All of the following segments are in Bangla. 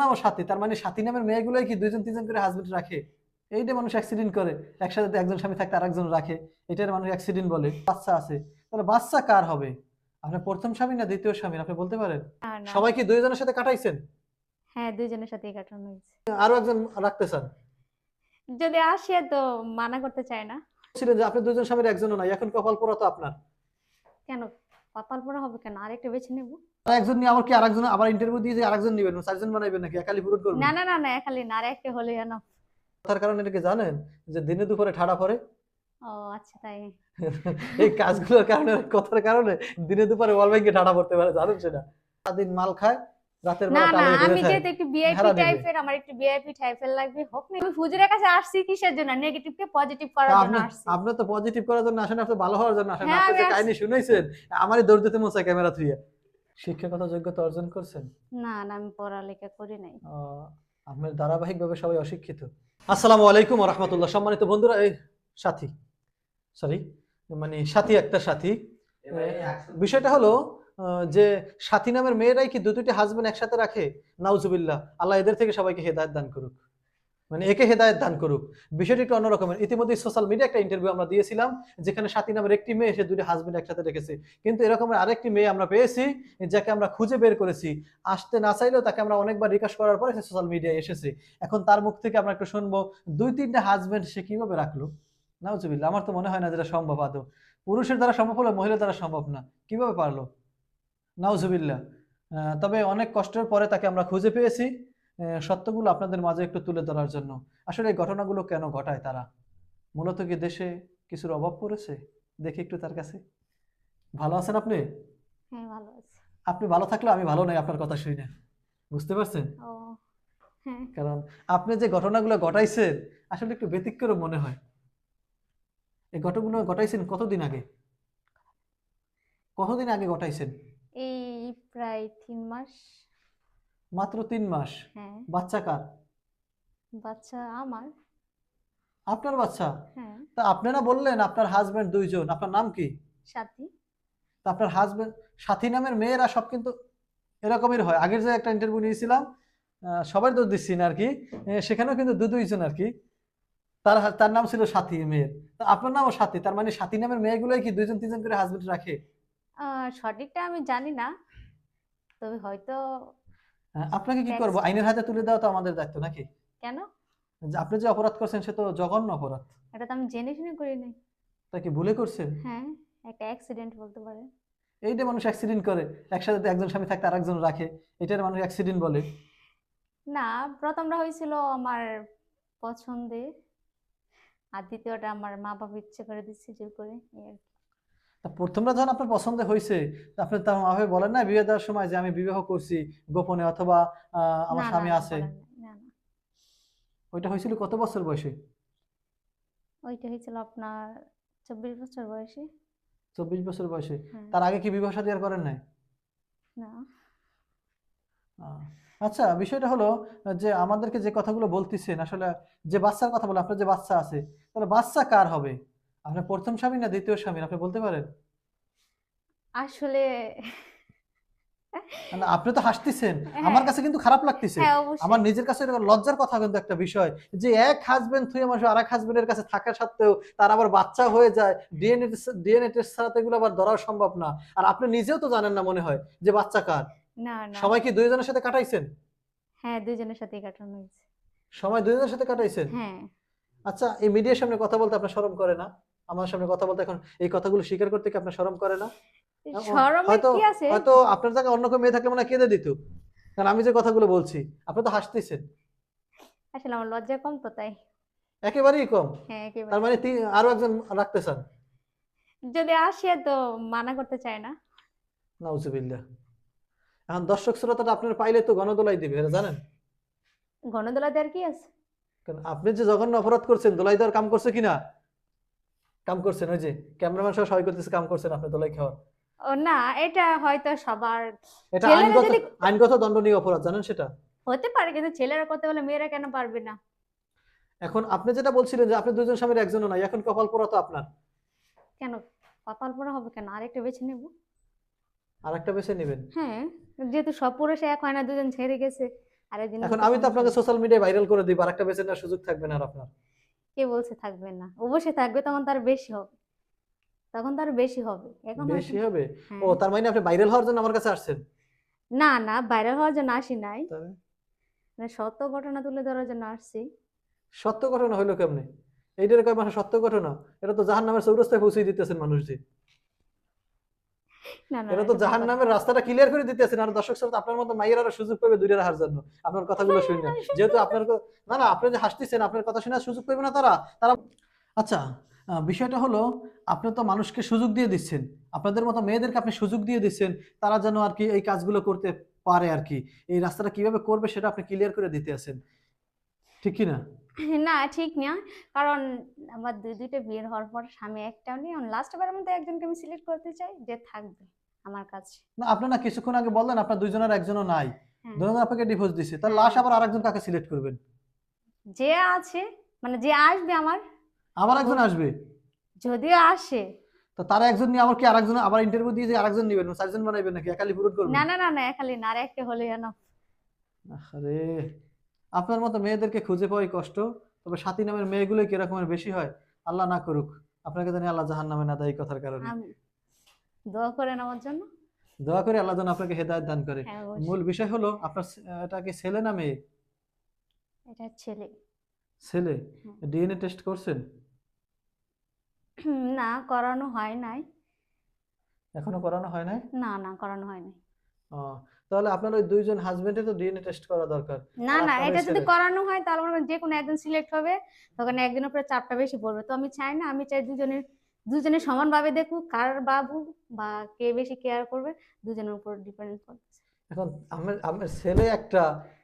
নাম সাথী তার মানে সাথী নামের মেয়েগুলোই কি দুইজন তিনজন করে হাজবেন্ড রাখে? এইটা মানুষ অ্যাক্সিডেন্ট করে একসাথে একজন স্বামী থাকতে আরেকজন রাখে এটার মানুষ অ্যাক্সিডেন্ট বলে বাচ্চা আছে। তাহলে বাচ্চা কার হবে? আপনার প্রথম স্বামী না দ্বিতীয় স্বামী আপনি বলতে পারেন। সবাই কি দুইজনের সাথে কাটাইছেন? হ্যাঁ দুইজনের সাথেই কাটানো হয়েছে। আরও একজন রাখতে চান? যদি আসে তো মানা করতে চায় না। ছিলেন যে আপনি দুজন স্বামীর একজনও নাই এখন কপাল পোড়া তো আপনার। কেন? কপাল পরে হবে কেন? আরেকটা বেছে নেব। একজন নিয়ে আবার কি আরেকজন আবার ইন্টারভিউ দিয়ে আরেকজন নেবেন? চারজন বানাইবেন নাকি? একালি পূরণ করবেন? না না না না খালি না আরেকটা হলে না তার কারণে এটা কি জানেন? যে দিনে দুপুরে ঠাড়া পড়ে। ও আচ্ছা তাই। এই কাজগুলোর কারণে কথার কারণে দিনে দুপুরে ওয়াল ব্যাংকে ঠাড়া পড়তে পারে জানেন সেটা? সারাদিন মাল খায় রাতের না বেলা না টালে আমি যেহেতু একটু ভিআইপি টাইপের আমার একটু ভিআইপি টাইপের লাগবে হোক না আমি হুজুরের কাছে আসছি কিসের জন্য? নেগেটিভ কে পজিটিভ করার জন্য আসছি। আপনি তো পজিটিভ করার জন্য আসেন আপনি ভালো হওয়ার জন্য আসেন। হ্যাঁ, আপনি যে কাহিনী শুনাইছেন আমারই দৌড় দিতে ক্যামেরা থুইয়া শিক্ষাগত যোগ্যতা অর্জন করছেন? না না আমি পড়ালেখা করি নাই। আপনার ধারাবাহিকভাবে সবাই অশিক্ষিত। আসসালামু আলাইকুম রহমতুল্লাহ সম্মানিত বন্ধুরা এই সাথী সরি মানে সাথী একটা সাথী। বিষয়টা হলো যে সাথী নামের মেয়েরাই কি দু দুটি হাজবেন্ড একসাথে রাখে? নাউজুবিল্লাহ। আল্লাহ এদের থেকে সবাইকে হেদায়ত দান করুক। মানে একে হেদায়ত দান করুক। বিষয়টি একটু অন্যরকমের। ইতিমধ্যে সোশ্যাল মিডিয়া একটা ইন্টারভিউ আমরা দিয়েছিলাম, যেখানে সাথী নামের একটি মেয়ে সে দুটি হাজবেন্ড একসাথে রেখেছে। কিন্তু এরকমের আরেকটি মেয়ে আমরা পেয়েছি, যাকে আমরা খুঁজে বের করেছি। আসতে না চাইলেও তাকে আমরা অনেকবার রিকোয়েস্ট করার পরে সে সোশ্যাল মিডিয়ায় এসেছে। এখন তার মুখ থেকে আমরা একটু শুনব দুই তিনটা হাজবেন্ড সে কীভাবে রাখল? নাউজুবিল্লাহ, আমার তো মনে হয় না যেটা সম্ভব আদৌ। পুরুষের দ্বারা সম্ভব হলো, মহিলার দ্বারা সম্ভব না। কীভাবে পারল? নাউজুবিল্লাহ। আহ, তবে অনেক কষ্টের পরে তাকে আমরা খুঁজে পেয়েছি সত্যগুলো আপনাদের মাঝে একটু তুলে ধরার জন্য। আসলে এই ঘটনাগুলো কেন ঘটায় তারা? মূলত কি দেশে কিছুর অভাব পড়েছে? দেখি একটু তার কাছে। ভালো আছেন আপনি? হ্যাঁ ভালো আছে। আপনি ভালো থাকলে আমি ভালো নাই আপনার কথা শুই না। বুঝতে পারছেন? হ্যাঁ। কারণ আপনি যে ঘটনাগুলো ঘটাইছেন আসলে একটু ব্যতিক্রম মনে হয়। এই ঘটনাগুলো ঘটাইছেন কতদিন আগে? কতদিন আগে ঘটাইছেন? প্রায় তিন মাস। মাত্র তিন মাস? হ্যাঁ। বাচ্চা কার? বাচ্চা আমার। আপনার বাচ্চা? হ্যাঁ। তা আপনারা বললেন আপনার হাজবেন্ড দুইজন আপনার নাম কি? সাথী। তা আপনার হাজবেন্ড সাথী নামের মেয়েরা সব কিন্তু এরকমই হয়। আগের যে একটা ইন্টারভিউ নিয়েছিলাম সবার দোষ দিচ্ছি না আর কি সেখানেও কিন্তু দু দুইজন আর কি তার তার নাম ছিল সাথী মেয়ের। তা আপনার নামও সাথী তার মানে সাথী নামের মেয়েগুলোই কি দুইজন তিনজন করে হাজবেন্ড রাখে? সঠিকটা আমি জানি না। তবে হয়তো হ্যাঁ, আপনাকে কি. করব? আইনের হাতে তুলে দেওয়া তো আমাদের দায়িত্ব নাকি? কেন? যে আপনি যে অপরাধ করছেন সে তো জঘন্য অপরাধ। এটা তো আমি জেনে শুনে করি নাই। তা কি ভুলে করছেন হ্যাঁ একটা অ্যাক্সিডেন্ট বলতে পারে। এইটা মানুষ অ্যাক্সিডেন্ট করে। একসাথে তো একজন স্বামী থাকতে আরেকজন রাখে। এটার মানুষ অ্যাক্সিডেন্ট বলে। না প্রথমটা হয়েছিল আমার পছন্দে আর দ্বিতীয়টা আমার মা বাবা ইচ্ছে করে দিচ্ছে জোর করে এই আর কি। তা প্রথমটা যখন আপনার পছন্দ হয়েছে আপনি তার মাভাবে বলেন না বিয়ে দেওয়ার সময় যে আমি বিবাহ করছি গোপনে অথবা আমার স্বামী আছে? ওইটা হয়েছিল কত বছর বয়সে? ওইটা হয়েছিল আপনার চব্বিশ বছর বয়সে। চব্বিশ বছর বয়সে। হ্যাঁ। তার আগে কি বিবাহ সাদী আর করেন নাই? না। আচ্ছা বিষয়টা হলো যে আমাদেরকে যে কথাগুলো বলতেছেন আসলে যে বাচ্চার কথা বলে আপনার যে বাচ্চা আছে তাহলে বাচ্চা কার হবে? আপনার প্রথম স্বামী না দ্বিতীয় স্বামী? আপনি বলতে পারেন। আসলে না, আপনি তো হাসতেছেন। হ্যাঁ। আমার কাছে কিন্তু খারাপ লাগতেছে। হ্যাঁ আমার নিজের কাছে লজ্জার কথা কিন্তু একটা বিষয় যে এক হাজবেন্ড থুয়ে মানুষ আর এক হাজবেন্ডের কাছে থাকা সত্ত্বেও তার আবার বাচ্চা হয়ে যায়। ডিএনএ ডিএনএ টেস্ট ছাড়া তো এগুলো আবার ধরাও সম্ভব না। আর আপনি নিজেও তো জানেন না মনে হয় যে বাচ্চা কার। না না। সবাই কি দুইজনের সাথে কাটাইছেন? হ্যাঁ দুজনের সাথেই কাটানো হয়েছে। সময় দুইজনের সাথে কাটাইছেন? হ্যাঁ। আচ্ছা এই মিডিয়ার সামনে কথা বলতে আপনার শরম করে না? আমার সামনে কথা বলতে এখন এই কথাগুলো স্বীকার করতে কি আপনার শরম করে না? হয়তো হয়তো আপনার জায়গায় অন্য কেউ মেয়ে থাকলে মনে কেঁদে দিত। কারণ আমি যে কথাগুলো বলছি আপনি তো হাসতেছেন। আসলে আমার লজ্জা কম তো তাই। একেবারেই কম। হ্যাঁ তার মানে আরও একজন রাখতে চান। যদি আসে তো মানা করতে চায় না। নাউজুবিল্লাহ। এখন দর্শক শ্রোতাটা আপনার পাইলে তো গণদোলাই দিবে জানেন? গণদোলা দেওয়ার কি আছে? কারণ আপনি যে জঘন্য অপরাধ করছেন দোলাই দেওয়ার কাম করছে কিনা? কাম করছেন? ওই যে ক্যামেরাম্যান সহ সবাই করতেছে কাম করছেন আপনি দোলাই ও না এটা হয়তো সবার এটা আইনগত আইনগত দণ্ডনীয় অপরাধ জানেন সেটা? হতে পারে কিন্তু ছেলেরা করতে বলে মেয়েরা কেন পারবে না? এখন আপনি যেটা বলছিলেন যে আপনি দুজন স্বামীর একজনও নাই এখন কপাল পোড়া তো আপনার। কেন? কপাল পরা হবে কেন? আরেকটা বেছে নেব। আর একটা বেছে নেবেন? হ্যাঁ যেহেতু সব পুরুষে এক হয় না দুজন ছেড়ে গেছে আরেকদিন এখন আমি তো আপনাকে সোশ্যাল মিডিয়ায় ভাইরাল করে দিব আর একটা বেছে নেওয়ার সুযোগ থাকবে না আর আপনার। কে বলছে থাকবে না? অবশ্যই থাকবে তখন তার বেশি হবে। তখন তার বেশি হবে। এখন বেশি হবে? হ্যাঁ। ও তার মানে আপনি ভাইরাল হওয়ার জন্য আমার কাছে আসছেন? না না ভাইরাল হওয়ার জন্য আসি নাই। মানে সত্য ঘটনা তুলে ধরার জন্য আসছি। সত্য ঘটনা হইল কেমনে? এইটার কয় মানে সত্য ঘটনা? এটা তো জাহান নামের চৌরাস্তায় পৌঁছে দিতেছেন মানুষ যে তো জাহান নামের রাস্তাটা ক্লিয়ার করে দিতেছেন আর দর্শক শ্রোতা আপনার মতো মাইয়ের আরও সুযোগ পাবে দূরে রাখার জন্য। আপনার কথাগুলো শুনে। যেহেতু আপনার না না আপনি যে হাসতেছেন আপনার কথা শুনে সুযোগ পাবে না তারা। তারা আচ্ছা বিষয়টা হলো আপনি তো মানুষকে সুযোগ দিয়ে দিচ্ছেন। আপনাদের মতো মেয়েদেরকে আপনি সুযোগ দিয়ে দিচ্ছেন। তারা যেন আর কি এই কাজগুলো করতে পারে আর কি। এই রাস্তাটা কীভাবে করবে সেটা আপনি ক্লিয়ার করে দিতে আছেন। ঠিক কি না? না ঠিক না। কারণ আমার দুই দুইটা বিয়ের হওয়ার পর স্বামী একটাও নেই। লাস্ট বারের মধ্যে একজনকে আমি সিলেক্ট করতে চাই যে থাকবে আমার কাছে। না আপনি না কিছুক্ষণ আগে বললেন আপনার দুইজনের একজনও নাই। হ্যাঁ। দুজন আপনাকে ডিভোর্স দিচ্ছে তার লাশ আবার আরেকজন কাকে সিলেক্ট করবেন? যে আছে মানে যে আসবে আমার। আবার একজন আসবে? যদি আসে। তো তারা একজন নিয়ে আবার কি আরেকজন আবার ইন্টারভিউ দিয়ে যে আরেকজন নেবেন? চারজন বানাইবেন নাকি? একালি পূরণ করবেন? না না না না খালি না। আর একটা হলে না আরে আপনার মতো মেয়েদেরকে খুঁজে পাওয়াই কষ্ট তবে সাথী নামের মেয়েগুলোই কিরকমের বেশি হয় আল্লাহ না করুক। আপনাকে জানি আল্লাহ জাহান নামে না দেয় কথার কারণে। দোয়া করেন আমার জন্য। দোয়া করে আল্লাহ যেন আপনাকে হেদায়ত দান করে। হ্যাঁ মূল বিষয় হলো আপনার ছে- এটা কি ছেলে না মেয়ে? এটা ছেলে। ছেলে? ডিএনএ টেস্ট করছেন? না করানো হয় নাই। এখনও করানো হয় নাই? না না করানো হয় নাই। তাহলে আপনার ওই দুইজন হাজবেন্ডে তো ডিএনএ টেস্ট করা দরকার। না না এটা যদি করানো হয় তাহলে মনে যে কোনো একজন সিলেক্ট হবে তখন একজনের উপরে চাপটা বেশি পড়বে। তো আমি চাই না আমি চাই দুজনের দুজনে সমানভাবে দেখুক কার বাবু বা কে বেশি কেয়ার করবে দুজনের উপর ডিপেন্ড করছে এখন আমার আমার ছেলে একটা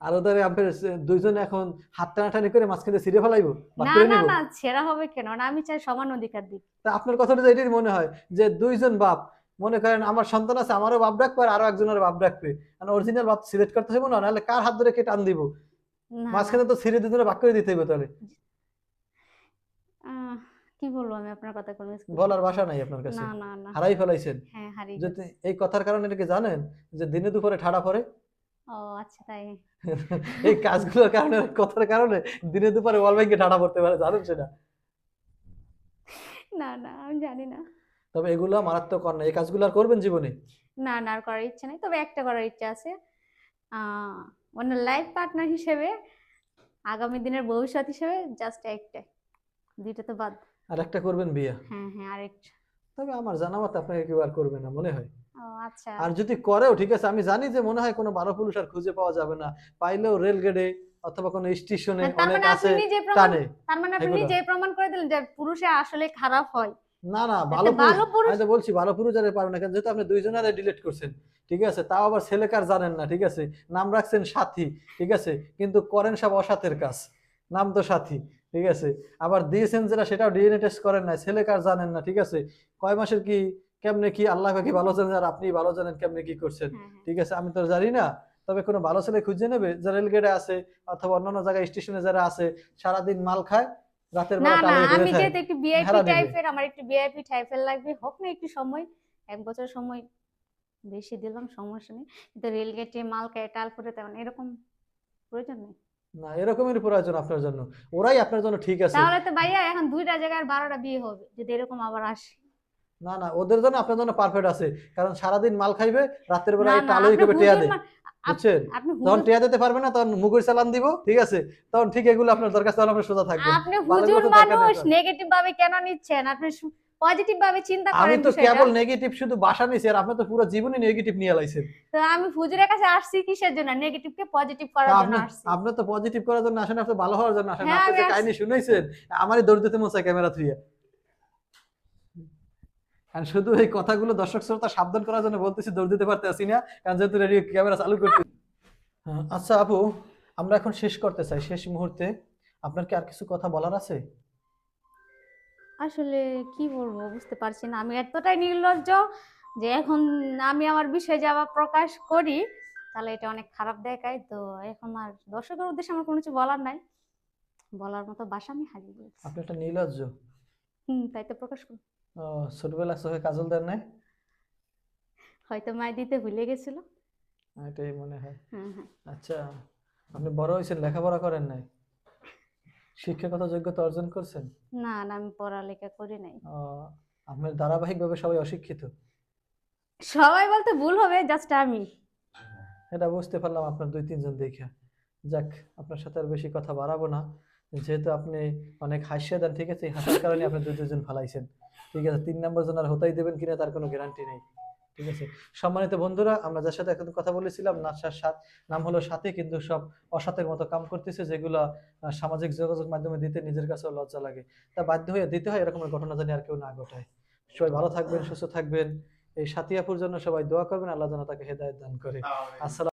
আর ওদের আপনার দুইজন এখন হাত টানাটানি করে মাঝখানে ছিঁড়ে ফেলাইবো না না না ছেঁড়া হবে কেন? না আমি চাই সমান অধিকার দিক। তা আপনার কথাটা তো এটাই মনে হয় যে দুইজন বাপ মনে করেন আমার সন্তান আছে আমারও বাপ ডাকবে আর আরও একজনের বাপ ডাকবে। কারণ অরিজিনাল বাপ সিলেক্ট করতে হবে না নাহলে কার হাত ধরে কে টান দিব? মাঝখানে তো ছিঁড়ে দুজনে ভাগ করে দিতে হবে তাহলে। কি বলব আমি আপনার কথা কোনো বলার ভাষা নাই আপনার কাছে? না না না। হারাই ফেলাইছেন? হ্যাঁ হারিয়ে যদি এই কথার কারণে এটা কি জানেন যে দিনে দুপুরে ঠাড়া পড়ে? ও আচ্ছা তাই। এই কাজগুলোর কারণে কথার কারণে দিনে দুপুরে ওয়াল ব্যাংকে ঠাড়া পড়তে পারে জানেন সেটা? না না আমি জানি না। তবে এগুলো মারাত্মক কর না এই কাজগুলো আর করবেন জীবনে? না না আর করার ইচ্ছা নেই। তবে একটা করার ইচ্ছা আছে। মানে লাইফ পার্টনার হিসেবে আগামী দিনের ভবিষ্যৎ হিসেবে জাস্ট একটা। দুইটা তো বাদ। আর একটা করবেন বিয়ে? হ্যাঁ হ্যাঁ আরেকটা তবে আমার জানা মতে আপনাকে কেউ আর করবে না মনে হয়। আচ্ছা। আর যদি করেও ঠিক আছে আমি জানি যে মনে হয় কোনো ভালো পুরুষ আর খুঁজে পাওয়া যাবে না। পাইলেও রেল গেটে অথবা কোনো স্টেশনে হ্যাঁ, তার অনেক মানে আপনি আছে তার মানে আপনি। নিজেই প্রমাণ করে দিলেন যে পুরুষে আসলে খারাপ হয়। না না ভালো আমি তো বলছি ভালো পুরুষ পারবে না কেন যেহেতু আপনি দুইজনারে ডিলিট করছেন ঠিক আছে? তাও আবার ছেলে কার জানেন না ঠিক আছে? নাম রাখছেন সাথী ঠিক আছে? কিন্তু করেন সব অসাথের কাজ নাম তো সাথী ঠিক আছে? আবার দিয়েছেন যেটা সেটাও ডিএনএ টেস্ট করেন না ছেলে কার জানেন না ঠিক আছে? কয় মাসের কি কেমনে কি আল্লাহ কি ভালো জানেন আর আপনি ভালো জানেন কেমনে কি করছেন হ্যাঁ, হ্যাঁ। ঠিক আছে? আমি তো জানি না তবে কোনো ভালো ছেলে খুঁজে নেবে? যে রেলগেটে আছে অথবা অন্যান্য জায়গায় স্টেশনে যারা আছে সারাদিন মাল খায় রাতের বেলা না ঘুরে আমি যেহেতু একটু ভিআইপি টাইপের আমার একটু ভিআইপি টাইপের লাগবে। হোক না একটু সময় এক বছর সময় বেশি দিলাম সমস্যা নেই। কিন্তু রেলগেটে মাল টালপুরে তেমন এরকম প্রয়োজন নেই। না এরকমের প্রয়োজন আপনার জন্য। ওরাই আপনার জন্য ঠিক আছে। তাহলে তো ভাইয়া এখন দুইটা জায়গায় বারোটা বিয়ে হবে যদি এরকম আবার আসে। না না ওদের জন্য আপনার জন্য পারফেক্ট আছে। কারণ সারাদিন মাল খাইবে রাতের বেলা না না করে টিয়া দেয়। বুঝছেন? আপনি তখন টিয়া দিতে পারবে না তখন মুগুর চালান দিব ঠিক আছে? তখন ঠিক এগুলো আপনার দরকার তাহলে আপনার সোজা থাকবে। আপনি হুজুর মানুষ নেগেটিভ ভাবে কেন নিচ্ছেন? আপনি পজিটিভ ভাবে চিন্তা আমি তো কেবল নেগেটিভ শুধু বাসা নিছি আর আপনি তো পুরো জীবনই নেগেটিভ নিয়ে লাইছেন। তো আমি হুজুরের কাছে আসছি কিসের জন্য? নেগেটিভ কে পজিটিভ করার জন্য আসছি। আপনি তো পজিটিভ করার জন্য আসেন আপনি ভালো হওয়ার জন্য আসেন। হ্যাঁ, আপনি আমি যে কাহিনী শুনাইছেন আমারই দৌড় দিতে ক্যামেরা থুইয়া। কারণ শুধু এই কথাগুলো দর্শক শ্রোতা সাবধান করার জন্য বলতেছি দৌড় দিতে পারতে আসি না কারণ যেহেতু রেডিও ক্যামেরা চালু করতে হ্যাঁ, আচ্ছা আপু আমরা এখন শেষ করতে চাই শেষ মুহূর্তে। আপনার কি আর কিছু কথা বলার আছে? আসলে কি বলব বুঝতে পারছি না। আমি এতটাই নির্লজ্জ যে এখন আমি আমার বিষয়ে যাওয়া প্রকাশ করি তাহলে এটা অনেক খারাপ দেখায়। তো এখন আর দর্শকের উদ্দেশ্যে আমার কোনো কিছু বলার নাই। বলার মতো বাসা আমি হারিয়ে গেছি। আপনি একটা নির্লজ্জ। হুম তাই তো প্রকাশ করি ও, ছোটবেলা চোখে কাজল দেন নাই হয়তো মায় দিতে ভুলে গেছিল। এটাই মনে হয়। আচ্ছা আপনি বড় হয়েছেন লেখাপড়া করেন নাই? শিক্ষাগত যোগ্যতা অর্জন করছেন? না না আমি পড়ালেখা করি নাই। আপনার ধারাবাহিকভাবে সবাই অশিক্ষিত? সবাই বলতে ভুল হবে জাস্ট আমি। এটা বুঝতে পারলাম আপনার দুই তিনজন দেখে। যাক আপনার সাথে আর বেশি কথা বাড়াবো না। যেহেতু আপনি অনেক হাসিয়ে দেন ঠিক আছে? হাসার কারণে আপনি দুই দুজন ফালাইছেন। ঠিক আছে তিন নম্বর জন আর হতাই দেবেন কিনা তার কোনো গ্যারান্টি নেই ঠিক আছে? সম্মানিত বন্ধুরা আমরা যার সাথে এখন কথা বলেছিলাম নাসার সাথ নাম হলো সাথে কিন্তু সব অসাতের মতো কাম করতেছে যেগুলো সামাজিক যোগাযোগ মাধ্যমে দিতে নিজের কাছেও লজ্জা লাগে। তা বাধ্য হয়ে দিতে হয় এরকমের ঘটনা জানি আর কেউ না ঘটায়। সবাই ভালো থাকবেন সুস্থ থাকবেন। এই সাথিয়াপুর জন্য সবাই দোয়া করবেন আল্লাহ যেন তাকে হেদায়ত দান করে। আসসালাম